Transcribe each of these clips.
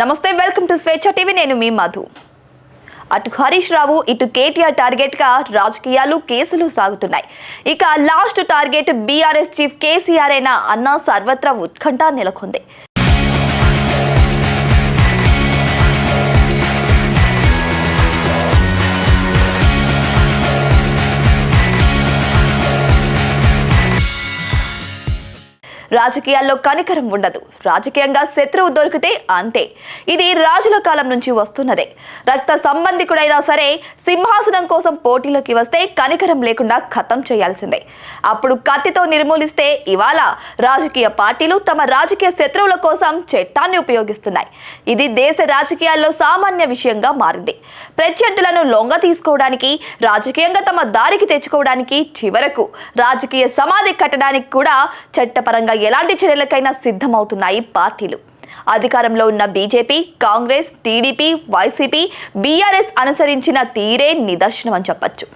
నమస్తే welcome to స్వేచ్ఛ TV. నేను మీ మధు. అటు హరీష్ రావు ఇటు కేటీఆర్ టార్గెట్గా రాజకీయాలు కేసులు సాగుతున్నాయి. ఇక last target BRS chief KCR అయినా అన్న సర్వత్రా ఉత్కంఠ నెలకొంది. రాజకీయాల్లో కనికరం ఉండదు. రాజకీయంగా శత్రువు దొరికితే అంతే. ఇది రాజుల కాలం నుంచి వస్తున్నదే. రక్త సంబంధికుడైనా సరే సింహాసనం కోసం పోటీలోకి వస్తే కనికరం లేకుండా ఖతం చేయాల్సిందే. అప్పుడు కత్తితో నిర్మూలిస్తే ఇవాళ రాజకీయ పార్టీలు తమ రాజకీయ శత్రువుల కోసం చట్టాన్ని ఉపయోగిస్తున్నాయి. ఇది దేశ రాజకీయాల్లో సామాన్య విషయంగా మారింది. ప్రత్యర్థులను లొంగ తీసుకోవడానికి రాజకీయంగా తమ దారికి తెచ్చుకోవడానికి చివరకు రాజకీయ సమాధి కట్టడానికి కూడా చట్టపరంగా ఎలాంటి చర్యలకైనా సిద్ధమవుతున్నాయి పార్టీలు. అధికారంలో ఉన్న BJP Congress TDP YCP BRS అనుసరించిన తీరే నిదర్శనం అని చెప్పొచ్చు.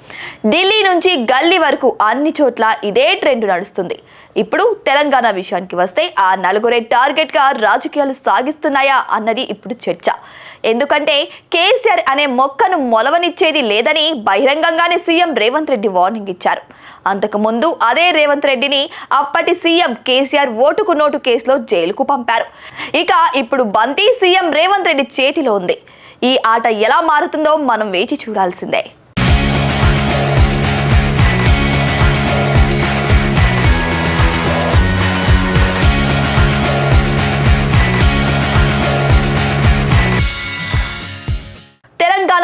ఢిల్లీ నుంచి గల్లీ వరకు అన్ని చోట్ల ఇదే ట్రెండ్ నడుస్తుంది. ఇప్పుడు తెలంగాణ విషయానికి వస్తే ఆ నలుగురే టార్గెట్గా రాజకీయాలు సాగిస్తున్నాయా అన్నది ఇప్పుడు చర్చ. ఎందుకంటే కేసీఆర్ అనే మొక్కను మొలవనిచ్చేది లేదని బహిరంగంగానే సీఎం రేవంత్ రెడ్డి వార్నింగ్ ఇచ్చారు. అంతకుముందు అదే రేవంత్ రెడ్డిని అప్పటి సీఎం కేసీఆర్ ఓటుకు నోటు కేసులో జైలుకు పంపారు. ఇక ఇప్పుడు బంతి సీఎం రేవంత్ రెడ్డి చేతిలో ఉంది. ఈ ఆట ఎలా మారుతుందో మనం వేచి చూడాల్సిందే.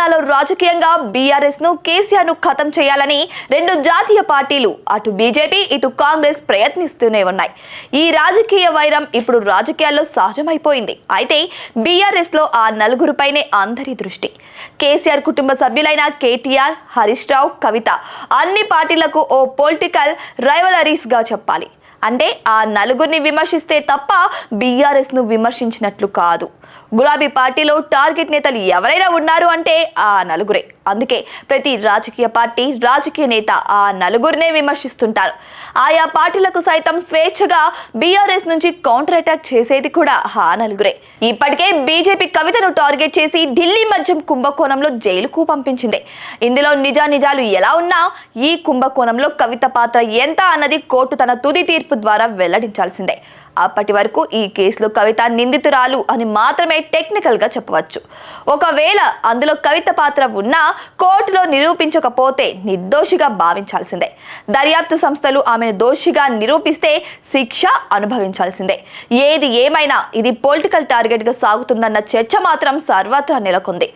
తెలంగాణలో రాజకీయంగా బీఆర్ఎస్ను కేసీఆర్ను ఖతం చేయాలని రెండు జాతీయ పార్టీలు అటు బీజేపీ ఇటు కాంగ్రెస్ ప్రయత్నిస్తూనే ఉన్నాయి. ఈ రాజకీయ వైరం ఇప్పుడు రాజకీయాల్లో సహజమైపోయింది. అయితే బీఆర్ఎస్లో ఆ నలుగురిపైనే అందరి దృష్టి. కేసీఆర్ కుటుంబ సభ్యులైన కేటీఆర్ హరీష్ రావు కవిత అన్ని పార్టీలకు ఓ పొలిటికల్ రైవలరీస్గా చెప్పాలి. అంటే ఆ నలుగురిని విమర్శిస్తే తప్ప బీఆర్ఎస్ను విమర్శించినట్లు కాదు. గులాబీ పార్టీలో టార్గెట్ నేతలు ఎవరైనా ఉన్నారు అంటే ఆ నలుగురే. అందుకే ప్రతి రాజకీయ పార్టీ రాజకీయ నేత ఆ నలుగురినే విమర్శిస్తుంటారు. ఆయా పార్టీలకు సైతం స్వేచ్ఛగా బీఆర్ఎస్ నుంచి కౌంటర్ అటాక్ చేసేది కూడా ఆ నలుగురే. ఇప్పటికే బీజేపీ కవితను టార్గెట్ చేసి ఢిల్లీ మద్యం కుంభకోణంలో జైలుకు పంపించింది. ఇందులో నిజానిజాలు ఎలా ఉన్నా ఈ కుంభకోణంలో కవిత పాత్ర ఎంత అన్నది కోర్టు తన తుది తీర్పు ద్వారా వెల్లడించాల్సిందే. అప్పటి వరకు ఈ కేసులో కవిత నిందితురాలు అని మాత్రమే టెక్నికల్గా చెప్పవచ్చు. ఒకవేళ అందులో కవిత పాత్ర ఉన్నా కోర్టులో నిరూపించకపోతే నిర్దోషిగా భావించాల్సిందే. దర్యాప్తు సంస్థలు ఆమెను దోషిగా నిరూపిస్తే శిక్ష అనుభవించాల్సిందే. ఏది ఏమైనా ఇది పొలిటికల్ టార్గెట్గా సాగుతుందన్న చర్చ మాత్రం సర్వత్రా నెలకొంది.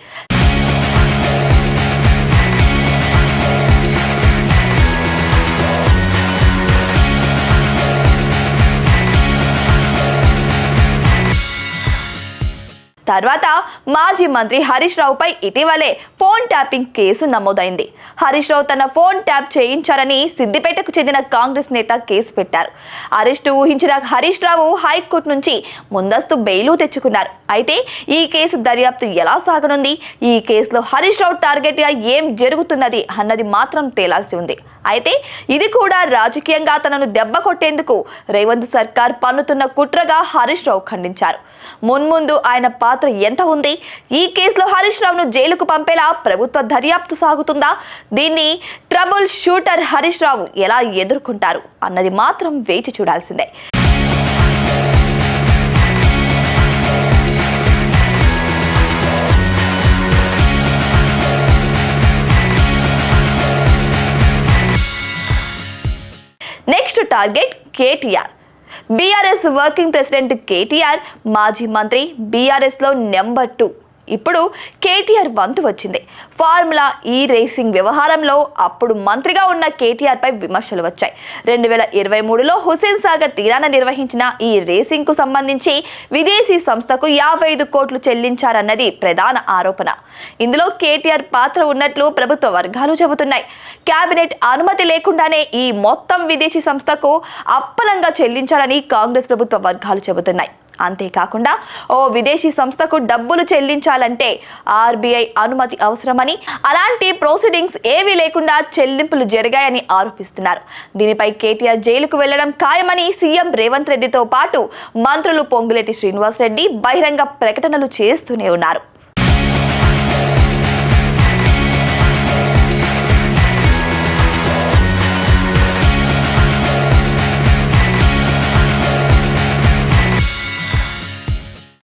తర్వాత మాజీ మంత్రి హరీష్ రావుపై ఇటీవలే ఫోన్ ట్యాపింగ్ కేసు నమోదైంది. హరీష్ రావు తన ఫోన్ ట్యాప్ చేయించారని సిద్దిపేటకు చెందిన కాంగ్రెస్ నేత కేసు పెట్టారు. అరెస్టు ఊహించిన హరీష్ రావు హైకోర్టు నుంచి ముందస్తు బెయిలు తెచ్చుకున్నారు. అయితే ఈ కేసు దర్యాప్తు ఎలా సాగనుంది? ఈ కేసులో హరీష్ రావు టార్గెట్గా ఏం జరుగుతున్నది అన్నది మాత్రం తేలాల్సి ఉంది. అయితే ఇది కూడా రాజకీయంగా తనను దెబ్బ కొట్టేందుకు రేవంత్ సర్కార్ పన్నుతున్న కుట్రగా హరీష్ రావు ఖండించారు. మున్ముందు ఆయన పాత్ర ఎంత ఉంది? ఈ కేసులో హరీష్ రావును జైలుకు పంపేలా ప్రభుత్వ దర్యాప్తు సాగుతుందా? దీన్ని ట్రబుల్ షూటర్ హరీష్ రావు ఎలా ఎదుర్కొంటారు అన్నది మాత్రం వేచి చూడాల్సిందే. Next target KTR. BRS working president KTR మాజీ మంత్రి బీఆర్ఎస్లో నెంబర్ టూ. ఇప్పుడు కేటీఆర్ వంతు వచ్చింది. ఫార్ములా ఈ రేసింగ్ వ్యవహారంలో అప్పుడు మంత్రిగా ఉన్న కేటీఆర్పై విమర్శలు వచ్చాయి. రెండు వేల ఇరవై మూడులో హుసేన్ సాగర్ తీరాన నిర్వహించిన ఈ రేసింగ్కు సంబంధించి విదేశీ సంస్థకు యాభై ఐదు కోట్లు చెల్లించారన్నది ప్రధాన ఆరోపణ. ఇందులో కేటీఆర్ పాత్ర ఉన్నట్లు ప్రభుత్వ వర్గాలు చెబుతున్నాయి. కేబినెట్ అనుమతి లేకుండానే ఈ మొత్తం విదేశీ సంస్థకు అప్పనంగా చెల్లించారని కాంగ్రెస్ ప్రభుత్వ వర్గాలు చెబుతున్నాయి. అంతేకాకుండా ఓ విదేశీ సంస్థకు డబ్బులు చెల్లించాలంటే ఆర్బీఐ అనుమతి అవసరమని అలాంటి ప్రొసీడింగ్స్ ఏవీ లేకుండా చెల్లింపులు జరిగాయని ఆరోపిస్తున్నారు. దీనిపై కేటీఆర్ జైలుకు వెళ్ళడం ఖాయమని సీఎం రేవంత్ రెడ్డితో పాటు మంత్రులు పొంగులేటి శ్రీనివాస్ రెడ్డి బహిరంగ ప్రకటనలు చేస్తూనే ఉన్నారు.